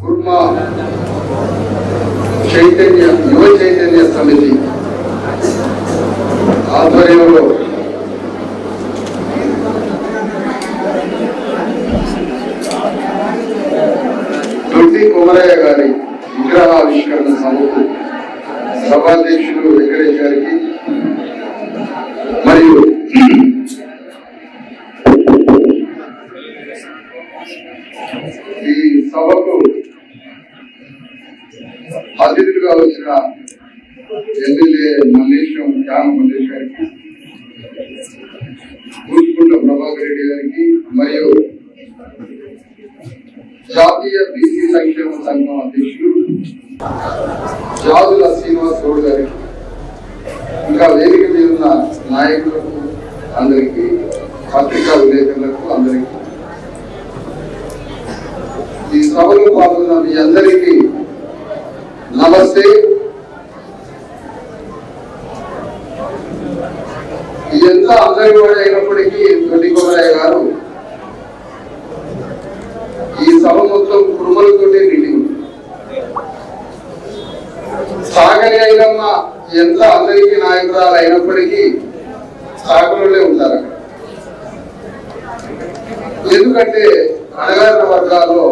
కుర్మా చైతన్య యువ చైతన్య సమితి ఆధ్వర్యంలో దొడ్డి కుమరయ్య గారి విగ్రహావిష్కరణ సభకు సభాధ్యక్షుడు వెంకటేష్ గారికి మరియు ఈ సభకు అతిథులుగా వచ్చిన ఎమ్మెల్యే మల్లేశం శ్యామ మల్లేష్ గారికి కూచుకుంట ప్రభాకర్ రెడ్డి గారికి మరియు జాతీయ బీసీ సంక్షేమ సంఘం అధ్యక్షుడు జాదుల శ్రీనివాస్ గౌడ్ గారికి ఇంకా వేదిక మీద ఉన్న నాయకులకు అందరికీ పత్రికా విలేకరులకు అందరికీ ఈ సభలో పాల్గొన్న మీ అందరికీ నమస్తే. ఎంత అందరి వాడు అయినప్పటికీ దొడ్డి గారు ఈ సభ మొత్తం కురుమలతోనే నిండి సాగరి అయినమ్మ ఎంత అందరికీ నాయకురాలు అయినప్పటికీ సాగరులే ఉంటారు. అక్కడ ఎందుకంటే అణగారిన వర్గాల్లో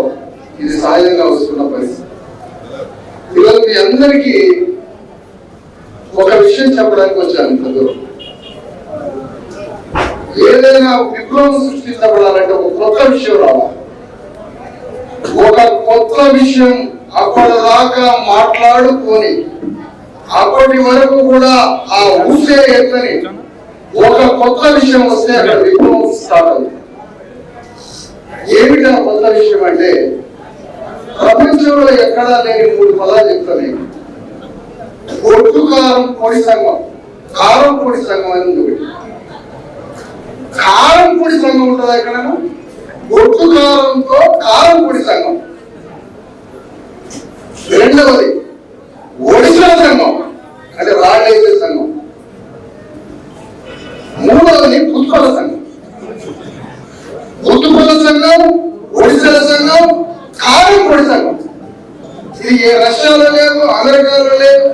ఇది సహజంగా వస్తున్న పరిస్థితి. ఈరోజు మీ అందరికీ ఒక విషయం చెప్పడానికి వచ్చాను ఇంత ఏదైనా విప్లవం సృష్టించబడాలంటే ఒక కొత్త విషయం రావాలి. ఒక కొత్త విషయం అప్పటిదాకా మాట్లాడుకొని అప్పటి వరకు కూడా ఆ ఊసే ఎత్తని ఒక కొత్త విషయం వస్తే అక్కడ విప్లవం స్టార్ట్ అవుతుంది. ఏమిటా కొత్త విషయం అంటే ప్రపంచంలో ఎక్కడా లేని మూడు పదాలు చెప్తాను నేను. ఒట్టు కారం పొడి సంఘం కారం పొడి సంఘం అని ఉంది ఒకటి. కారం పొడి సంఘం ఉంటుందా ఎక్కడ ఒట్టు కారంతో కారం పొడి సంఘం రెండవది ఒడిశా సంఘం అంటే రాళ్ళేసే సంఘం మూడవది పుష్పల సంఘం పుట్టుపల సంఘం ఒడిశాల సంఘం కారం పొడి సంఘం ఇది ఏ రష్యాలో లేదు అమెరికాలో లేదు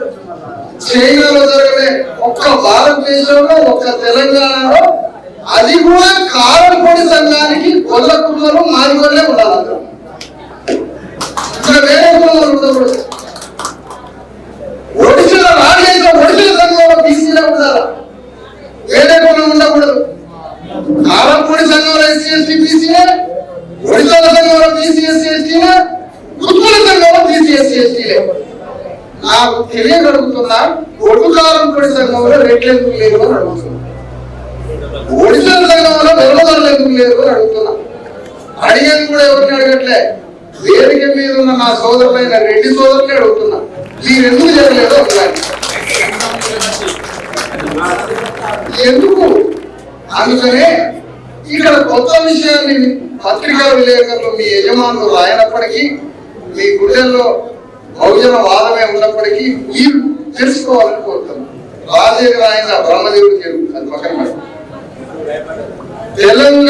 చైనాలో జరగలే ఒక్క భారతదేశంలో ఒక్క తెలంగాణలో అది కూడా కారం పొడి సంఘానికి కొల్ల కుమ్మలు మారికొల్లే ఉండాలి అందులో. ఇక్కడ వేరే కుమ్మలు ఉండకూడదు ఒడిశాలో రాజేసిన ఒడిశా సంఘంలో బీసీలో ఉండాలి వేరే కులం ఉండకూడదు కారంపూడి సంఘంలో ఎస్సీ ఎస్టీ బీసీనే ఒడిశాల సంఘంలో బీసీ ఎస్సీ ఎస్టీనే ఉత్పల సంఘంలో బీసీ ఎస్సీ ఎస్టీలే నాకు తెలియగలుగుతున్నా ఒడ్డు కారంపూడి సంఘంలో రెట్లు ఎందుకు లేరు అని అడుగుతున్నా ఒడిశాల సంఘంలో వెలువదలు ఎందుకు లేరు అని అడుగుతున్నా. అడిగేది కూడా ఎవరిని అడగట్లే? వేదిక మీద ఉన్న నా సోదరులైన రెడ్డి సోదరులే అడుగుతున్నా. మీరు ఎందుకు జరగలేదో ఒకసారి. ఎందుకు? అందుకనే ఇక్కడ కొత్త విషయాన్ని పత్రికా విలేకరులు మీ యజమానులు రాయనప్పటికీ మీ గుండెల్లో బహుజన వాదమే ఉన్నప్పటికీ మీరు తెలుసుకోవాలని కోరుతున్నాను రాజేంద్ర రాయన బ్రహ్మదేవుడు జరుగుతుంది అది పక్కన పెట్టండి. తెలంగాణ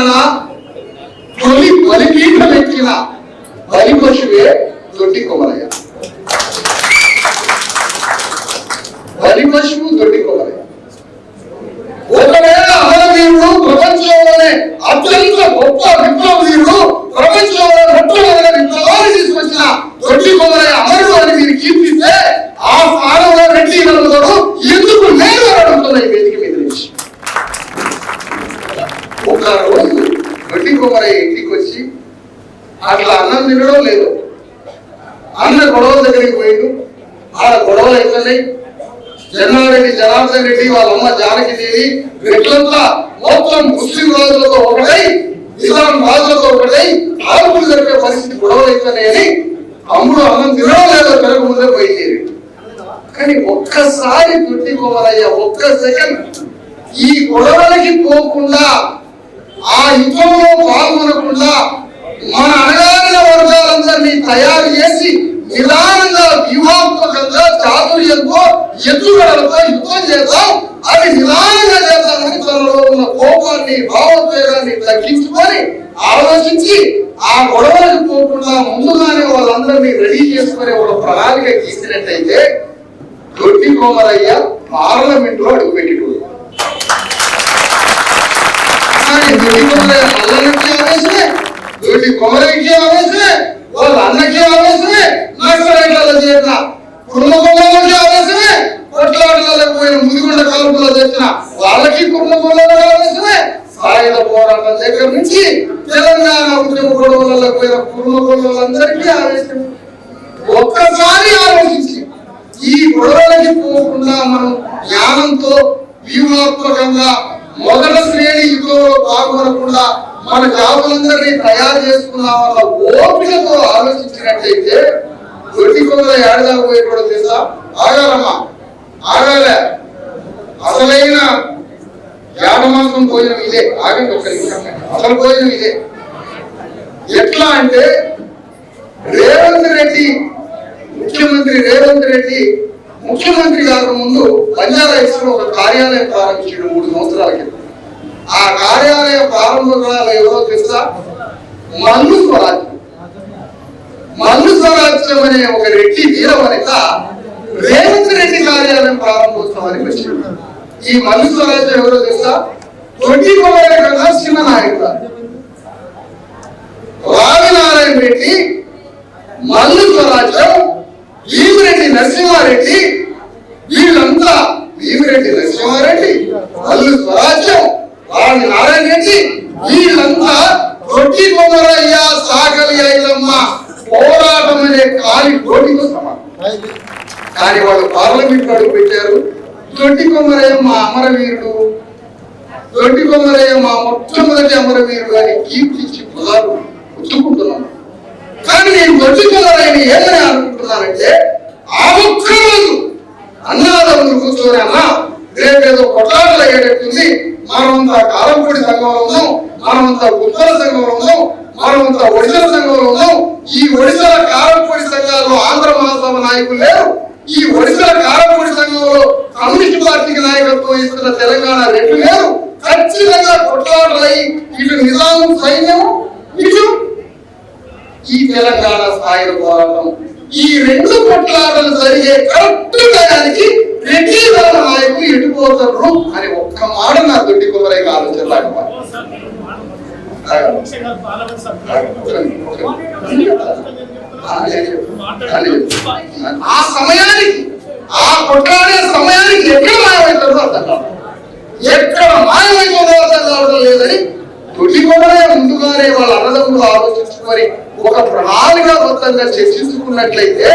తెలంగాణ తొలి బలిపీఠం ఎక్కిన బలి పశువే దొడ్డి కొమరయ్య బలి పశువు దొడ్డి కొమరయ్య ఒకవేళ అమరవీరుడు ప్రపంచంలోనే అత్యంత గొప్ప విప్లవ వీరుడు ప్రపంచంలో మొట్టమొదటి విప్లవాన్ని తీసుకొచ్చిన దొడ్డి కొమరయ్య అమరుడు అని మీరు కీర్తిస్తే ఆ స్థానంలో రెడ్డి నలుగురు ఎందుకు నేను అని అడుగుతున్నా ఈ వేదిక మీద నుంచి ఒక రోజు దొడ్డి కొమరయ్య ఇంటికి వచ్చి వినడం లేదు. ఆంధ్ర గొడవ దగ్గరికి పోయిండు. ఆడ గొడవలు అవుతున్నాయి జనారెడ్డి జనార్దన్ రెడ్డి వాళ్ళ అమ్మ జానకి దేవి రెడ్లంతా మొత్తం ముస్లిం రాజులతో ఒకటై ఇస్లాం రాజులతో ఒకటై ఆరుగురు జరిపే పరిస్థితి గొడవలు అవుతున్నాయని అమ్ముడు అన్నం తినడం లేదో పెరగ ముందే పోయింది. కానీ ఒక్కసారి దుడ్డికోవాలయ్యా ఒక్క సెకండ్ ఈ గొడవలకి పోకుండా ఆ యుద్ధంలో పాల్గొనకుండా మన అనగారిన వర్గాలందరినీ తయారు చేసి నిదానంగా వ్యూహాత్మకంగా చాతుర్యంతో ఎత్తుగడలతో యుద్ధం చేద్దాం. అది నిదానంగా చేద్దామని తనలో ఉన్న కోపాన్ని భావోద్వేగాన్ని తగ్గించుకొని ఆలోచించి ఆ గొడవలకు పోకుండా ముందుగానే వాళ్ళందరినీ రెడీ చేసుకునే ఒక ప్రణాళిక గీసినట్టయితే దొడ్డి కోమరయ్య పార్లమెంట్లో అడుగుపెట్టేటోడు కానీ దొడ్డి ఆవేశమే దొడ్డి కొమరయ్యకి ఆవేశమే వాళ్ళ అన్నకి ఆవేశమే నక్సలైట్లలో చేరిన కుటుంబంలోకి ఆవేశమే కొట్లాటలకు పోయిన ముదిగొండ కలుపులో చేసిన వాళ్ళకి కుటుంబ కుటుంబంలో ఆవేశమే సాయుధ పోరాటం దగ్గర నుంచి తెలంగాణ ఉద్యమ గొడవలలో పోయిన కుటుంబ కుటుంబంలోందరికీ ఆవేశమే ఒక్కసారి ఆలోచించి ఈ గొడవలకి పోకుండా మనం జ్ఞానంతో వ్యూహాత్మకంగా మొదటి శ్రేణి యుగంలో పాల్గొనకుండా మన జాబులందరినీ తయారు చేసుకున్న వాళ్ళ ఓపికతో ఆలోచించినట్లయితే దొడ్డి కొందర ఏడదాకా పోయేటోడు తెలుసా? ఆగాలమ్మా. ఆగాలే. అసలైన యాడమాసం భోజనం ఇదే? ఆగండి ఒక నిమిషం. అసలు భోజనం ఇదే. ఎట్లా అంటే రేవంత్ రెడ్డి ముఖ్యమంత్రి రేవంత్ రెడ్డి ముఖ్యమంత్రి గారు ముందు బంజారా ఎక్స్లో ఒక కార్యాలయం ప్రారంభించాడు మూడు సంవత్సరాల క్రితం. ఆ కార్యాలయం ప్రారంభోత్సవాలు ఎవరో తెలుసా? మల్లు స్వరాజ్యం. మల్లు స్వరాజ్యం అనే ఒక రెడ్డి వీర వనిత రేవంత్ రెడ్డి కార్యాలయం ప్రారంభోత్సవానికి వచ్చింది. ఈ మల్లు స్వరాజ్యం ఎవరో తెలుసా? తొట్టి కుమార్ చిన్న నాయకుడు రావినారాయణ రెడ్డి మల్లు స్వరాజ్యం భీమిరెడ్డి నరసింహారెడ్డి వీళ్ళంతా భీమిరెడ్డి నరసింహారెడ్డి మల్లు స్వరాజ్యం. రావి ఆరాధించి వీళ్ళంతా రొట్టి కొమరయ్య సాగలి ఐలమ్మ పోరాటం అనే కాలి కోటితో సమానం కానీ వాళ్ళు పార్లమెంట్లో అడుగు పెట్టారు. దొడ్డి కొమరయ్య మా అమరవీరుడు. దొడ్డి కొమరయ్య మా మొట్టమొదటి అమరవీరుడు అని కీర్తించి పొలాలు ఒత్తుకుంటున్నాం కానీ నేను దొడ్డి కొమరయ్యని ఏమని అనుకుంటున్నానంటే ఆ ఒక్క రోజు అన్నాదమ్ములు కూర్చొని అన్నా రేపేదో కొట్లాటలు అయ్యేటట్టుంది మనమంతా కాలంపూడి సంఘంలో ఉన్నాం. మనమంతా ఉత్తర సంఘంలో ఉన్నాం. మనమంతా ఒడిశల సంఘంలో ఉన్నాం. ఈ ఒడిశల కారంపూడి సంఘాల్లో ఆంధ్ర మహాసభ నాయకులు లేరు. ఈ ఒడిశల కారంపూడి సంఘంలో కమ్యూనిస్ట్ పార్టీకి నాయకత్వం ఇస్తున్న తెలంగాణ రెడ్లు లేరు. ఖచ్చితంగా కొట్లాటలై ఇటు నిజాం సైన్యం ఇటు ఈ తెలంగాణ స్థాయిలో పోరాటం. ఈ రెండు కొట్లాటలు జరిగే కరెక్ట్ టయానికి రెడ్డి ధర్మ నాయకులు ఎటుపోతారు అని ఒక్క మాట నా దొడ్డి కుమరయ్య ఆలోచన లేకపోతే ఆ సమయానికి ఆ కొట్లాడే సమయానికి ఎక్కడ మాయమవుతుందో అర్థం ఎక్కడ మాయమైపోతుందో అర్థం కావడం లేదని తొలి కూడా ముందుగానే వాళ్ళ అన్నదమ్ములు ఆలోచించుకొని ఒక ప్రణాళికాబద్ధంగా చర్చించుకున్నట్లయితే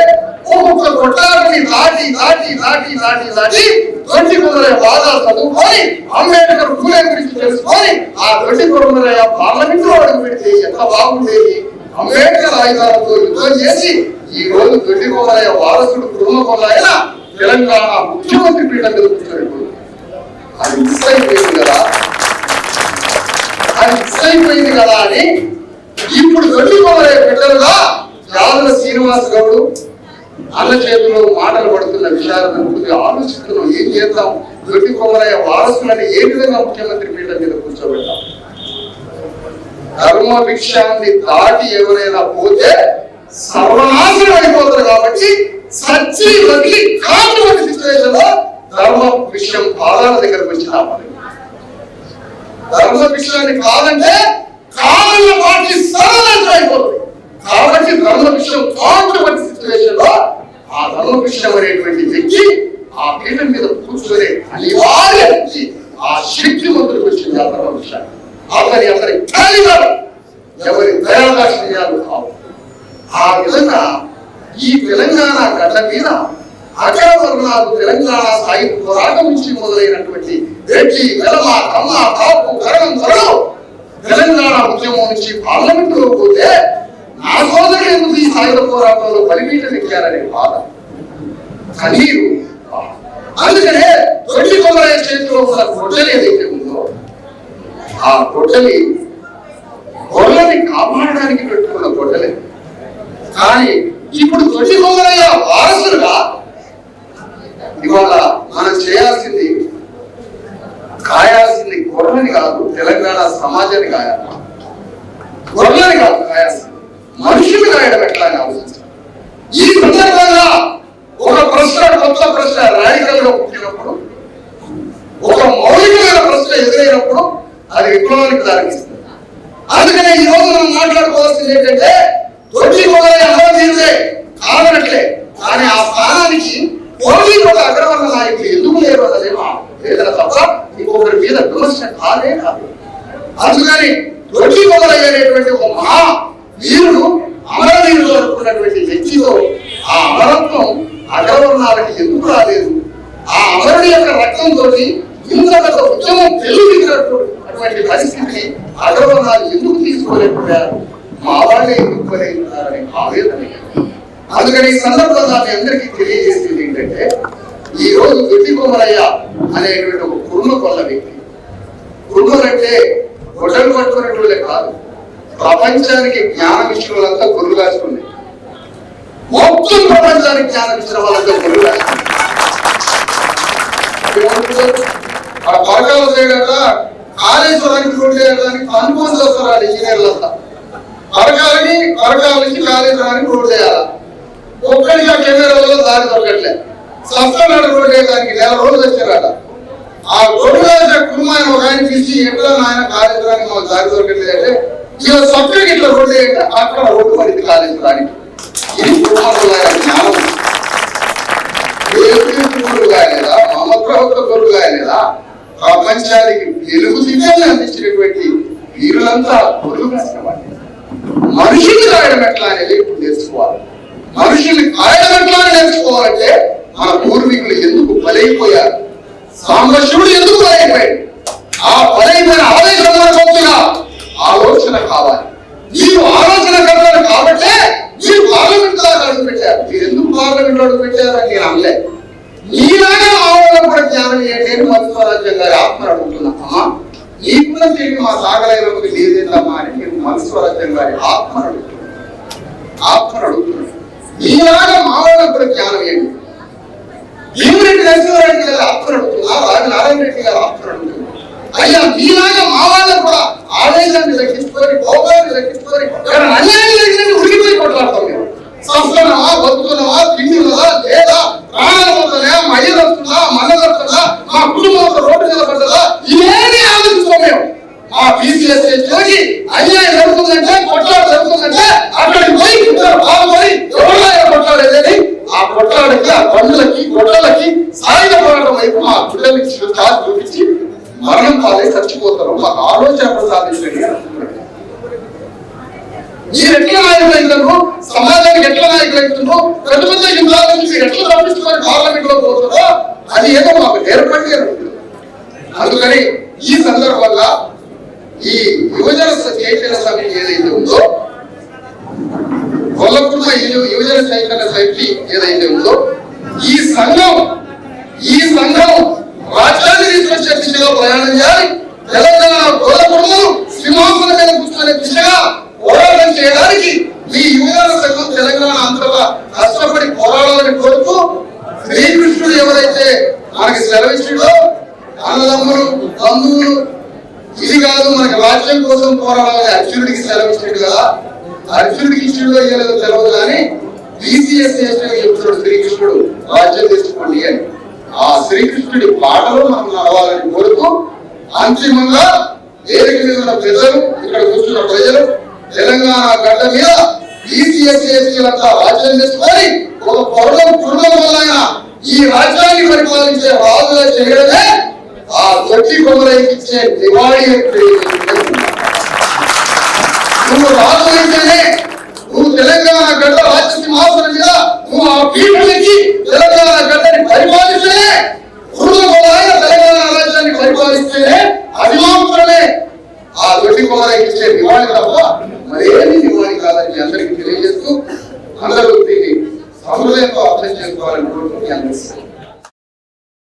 ఒక్కొక్క కొట్టాలని దాటి దాటి దాటి దాటి దాటి దొడ్డి కొమరే బాగా చదువుకొని అంబేద్కర్ పూలే గురించి తెలుసుకొని ఆ దొడ్డి కొమరే పార్లమెంట్లో అడుగు పెడితే ఎంత బాగుండేది? అంబేద్కర్ ఆయుధాలతో యుద్ధం చేసి ఈ రోజు దొడ్డి కొమరయ్య వారసుడు కుటుంబ కొమరయ్య తెలంగాణ ముఖ్యమంత్రి పీఠం మీద కూర్చోబెట్టాడు అది మిస్ అయిపోయింది కదా. అది మిస్ అయిపోయింది కదా అని ఇప్పుడు దొడ్డి పిల్లలుగా బిడ్డలుగా. యాదవ శ్రీనివాస్ గౌడు అన్న చేతిలో మాటలు పడుతున్న విషయాలను కొద్దిగా ఆలోచిస్తున్నాం. ఏం చేద్దాం? దొడ్డి కొమరయ్య వారసులని ఏ విధంగా ముఖ్యమంత్రి పీఠం మీద కూర్చోబెట్టాం ధర్మ భిక్షాన్ని దాటి ఎవరైనా పోతే సర్వనాశనం అయిపోతారు కాబట్టి సచ్చి వదిలి కాటువంటి సిచ్యువేషన్లో ధర్మ విషయం పాదాల దగ్గరకు వచ్చిన ధర్మ విషయాన్ని కాదంటే కాళ్ళ వాటి సర్వనాశనం అయిపోతుంది. కాబట్టి ధర్మ విషయం కాటువంటి సిచ్యువేషన్లో ఆ ధర్మ విషయం అనేటువంటి వ్యక్తి ఆ పీఠం మీద కూర్చునే అనివార్య వ్యక్తి ఆ శక్తి మంత్రికి వచ్చింది ఆ ధర్మ విషయాన్ని అతని అతని కాలిగాడు ఎవరి దయాదాక్షిణ్యాలు కావు ఆ విధంగా ఈ తెలంగాణ గడ్డ మీద అఖిల వర్ణాలు తెలంగాణ సాహిత్య పోరాటం నుంచి మొదలైనటువంటి రెడ్డి వెలమ కమ్మ కాపు కరణం త్వరలో తెలంగాణ ఉద్యమం నుంచి పార్లమెంట్లో పోతే నా సోదరులు ఎందుకు ఈ సాయుధ పోరాటంలో బలిపీఠం ఎక్కారనే బాధ. కన్నీరు. అందుకనే తొలి కొమరయ్య చేతిలో ఉన్న గొడ్డలి ఏదైతే ఉందో ఆ గొడ్డలి గొర్రెని కాపాడడానికి పెట్టుకున్న గొడ్డలి. కానీ ఇప్పుడు తొలి కొమరయ్య వారసులుగా ఇవాళ మనం చేయాల్సింది కాయాల్సింది గొర్రెని కాదు తెలంగాణ సమాజాన్ని కాయాలి గొర్రెని కాదు కాయాల్సింది మనుషులు కాయడం ఎట్లా ఆలోచించాలి. ఈ సందర్భంగా ఒక ప్రశ్న కొత్త ప్రశ్న రాడికల్గా పుట్టినప్పుడు ఒక మౌలికమైన ప్రశ్న ఎదురైనప్పుడు అది విప్లవానికి దారిస్తుంది అందుకనే ఈ రోజు మనం మాట్లాడుకోవాల్సింది ఏంటంటే దొడ్డి మొదలై అమరవీరుడే కాదనట్లే కానీ ఆ స్థానానికి ఓన్లీ ఒక అగ్రవర్ణ నాయకులు ఎందుకు లేరు అన్నది మా వేదన తప్ప ఇంకొకరి మీద విమర్శ కాదే కాదు. అందుకని దొడ్డి మొదలయ్య ఒక మహా వీరుడు అమరవీరుడు అనుకున్నటువంటి వ్యక్తిలో ఆ అమరత్వం అగ్రవర్ణాలకి ఎందుకు రాలేదు? ఆ అమరుడి యొక్క రక్తంతో ఇంత పెద్ద ఉద్యమం తెలుగునట్టు అటువంటి పరిస్థితిని అగ్రవర్ణాలు ఎందుకు తీసుకోలేకపోయారు? మా వాళ్ళే ఎందుకోలేకపోయారని ఆవేదన. అందుకని ఈ సందర్భంగా మీ అందరికీ తెలియజేసేది ఏంటంటే ఈ రోజు దొడ్డి కుమరయ్య అనేటువంటి ఒక కుర్మ కొల్ల వ్యక్తి. కుర్మలంటే గొడ్డలు పట్టుకున్నట్లే కాదు. ప్రపంచానికి జ్ఞానం ఇచ్చిన వాళ్ళంతా గురువు కాస్తుంది మొత్తం ప్రపంచానికి జ్ఞానం ఇచ్చిన వాళ్ళంతా గురువు కాస్తుంది ఆ పరకాల చేయడట కాళేశ్వరానికి రోడ్డు చేయడానికి అనుమతి వస్తారు ఇంజనీర్లంతా పరకాలకి పరకాల నుంచి కాళేశ్వరానికి రోడ్డు చేయాలి ఒక్కడిగా కెమెరాలో దారి దొరకట్లేదు సస్తనాడు రోడ్డు వేయడానికి నెల రోజులు వచ్చారట. ఆ రోడ్డు వేసే కుటుంబాన్ని ఒక ఆయన పిలిచి ఎట్లా నాయన కాళేశ్వరానికి మాకు దారి దొరకట్లేదు అంటే ఇక సక్కడికి ఇట్లా రోడ్డు వేయంటే అక్కడ రోడ్డు పడింది కాళేశ్వరానికి ఇది కుటుంబంలో జ్ఞానం. గురువు కాయలేదా మహమ్మద్ ప్రవక్త గురువు కాయలేదా ప్రపంచానికి వెలుగు దివ్యాన్ని అందించినటువంటి వీరులంతా గురువు కాసిన వాళ్ళు మనుషుల్ని రాయడం ఎట్లా అనేది ఇప్పుడు నేర్చుకోవాలి. మనుషుల్ని కాయడం ఎట్లా అని నేర్చుకోవాలంటే మన పూర్వీకులు ఎందుకు బలైపోయారు సామ్రాజ్యుడు ఎందుకు బలైపోయాడు ఆ బలైపోయిన ఆవేశం మనకొద్దుగా ఆలోచన కావాలి. మీరు ఆలోచన కలగాలి కాబట్టే మీరు పార్లమెంట్ దాకా అడుగు పెట్టారు మీరు ఎందుకు పార్లమెంట్ అడుగు పెట్టారు అని నేను అనలే. నీలాగే ఆవడం కూడా జ్ఞానం ఏంటి అని మధుస్వరాజ్యం గారి ఆత్మ అడుగుతున్నా? అమ్మా కూడా తిరిగి మా సాగలేనప్పుడు లేదేందమ్మా అని నేను మధుస్వరాజ్యం గారి ఆత్మ అడుగుతున్నాను ఆత్మ అడుగుతున్నాను నీలాగా మావడం కూడా జ్ఞానం ఏంటి? నరసింహారెడ్డి గారి ఆత్మ అడుగుతున్నా నారాయణ రెడ్డి గారు ఆత్మ అయ్యా మీలాగా మా వాళ్ళకు కూడా ఆవేశాన్ని తగ్గించుకొని భోగాన్ని తగ్గించుకొని అన్యాయం జరిగినట్టు ఉరికిపోయి కొట్లాడతాం మేము. సంస్థనమా బతుకున్నామా తిండినదా లేదా ప్రాణాలు పోతుందా మయ్యలు వస్తుందా మన్నలు వస్తుందా మా కుటుంబంతో రోడ్డు నిలబడ్డదా ఇవేమీ ఆలోచిస్తాం మేము. మా బీసీఎస్ చేసి అన్యాయం జరుగుతుందంటే కొట్లాడు జరుగుతుందంటే అక్కడికి పోయి ఇద్దరు బాగుపోయి ఎవరు కొట్లాడేదని ఆ కొట్లాడికి ఆ పనులకి గొడ్డలకి సాయుధ పోరాటం వైపు మా పిల్లలకి కాదు చూపించి మరణం చచ్చిపోతారు. వాళ్ళ ఆలోచన సాధించండి మీరు ఎట్లా నాయకులు అవుతారు సమాజానికి ఎట్లా నాయకులు అవుతుండ్రు పెద్ద పెద్ద యుద్ధాల నుంచి మీరు ఎట్లా తప్పిస్తున్నారు పార్లమెంట్లో పోతుందో అది ఏదో మాకు నేర్పండి అని అందుకని ఈ సందర్భంగా ఈ యువజన చైతన్య సమితి ఏదైతే ఉందో కొల్లకుర్మ యువజన చైతన్య సమితి ఏదైతే ఉందో ఈ సంఘం ఈ సంఘం రాజ్యాన్ని దిశగా ప్రయాణం చేయాలి. తెలంగాణ గొల్లకుర్మను సింహాసన మీద కూర్చునే దిశగా పోరాటం చేయడానికి ఈ యువజన సంఘం తెలంగాణ అంతటా కష్టపడి పోరాడాలని కోరుతూ శ్రీకృష్ణుడు ఎవరైతే మనకి సెలవిస్తుడో అన్నదమ్ములు బంధువులు ఇది కాదు మనకి రాజ్యం కోసం పోరాడాలని అర్జునుడికి సెలవిచ్చాడు కదా. అర్జునుడికి ఇచ్చిండో ఇయ్యలేదో తెలియదు కానీ బీసీఎస్ చేసిన చెప్తున్నాడు శ్రీకృష్ణుడు రాజ్యం తెచ్చుకోండి అని ఆ శ్రీకృష్ణుడి పాటలో మనం నడవాలని కోరుతూ అంతిమంగా వేదిక మీద ప్రజలు ఇక్కడ కూర్చున్న ప్రజలు తెలంగాణ గడ్డ మీద బీసీఎస్ రాజ్యం ఒక పొరలం కుటుంబం వల్ల ఈ రాజ్యాన్ని పరిపాలించే రాజుగా చేయడమే ఆ తొట్టి కొమరైకి ఇచ్చే దివాళీ నువ్వు రాజు అయితేనే నువ్వు తెలంగాణ గడ్డ రాజ్య సింహాసనం మీద నువ్వు ఆ పీఠలకి తెలంగాణ గడ్డని పరిపాలిస్తేనే కుటుంబాలైన తెలంగాణ రాజ్యాన్ని పరిపాలిస్తేనే అది మాత్రమే ఆ దొడ్డి కొమరైకి ఇచ్చే దివాళి తప్ప మరేమి దివాళి కాదని మీ అందరికీ తెలియజేస్తూ అందరూ దీన్ని సహృదయంతో అర్థం చేసుకోవాలని కోరుకుంటున్నాను.